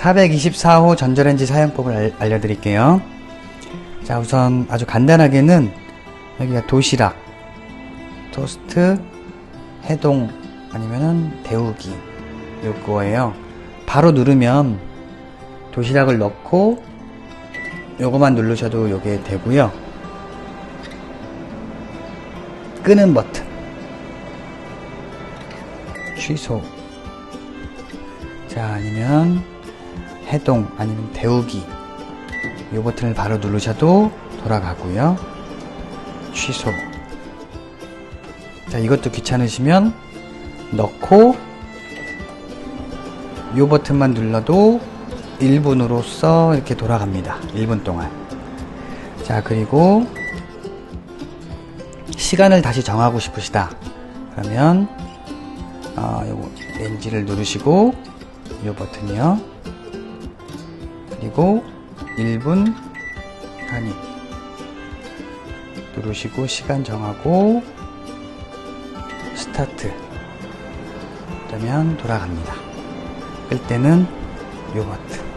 424호 전자레인지 사용법을 알, 알려드릴게요. 자, 우선 아주 간단하게는 여기가 도시락, 토스트, 해동, 아니면은 데우기 요거예요. 바로 누르면 도시락을 넣고 요거만 누르셔도 요게 되고요. 끄는 버튼 취소 자 아니면 해동 아니면 데우기. 이 버튼을 바로 누르셔도 돌아가고요. 취소. 자 이것도 귀찮으시면 넣고 이 버튼만 눌러도 1분으로써 이렇게 돌아갑니다. 1분 동안. 자 그리고 시간을 다시 정하고 싶으시다. 그러면 아, 요거 렌즈를 누르시고 이 버튼이요. 그리고 1분 단위. 누르시고 시간 정하고 스타트. 그러면 돌아갑니다. 끌 때는 이 버튼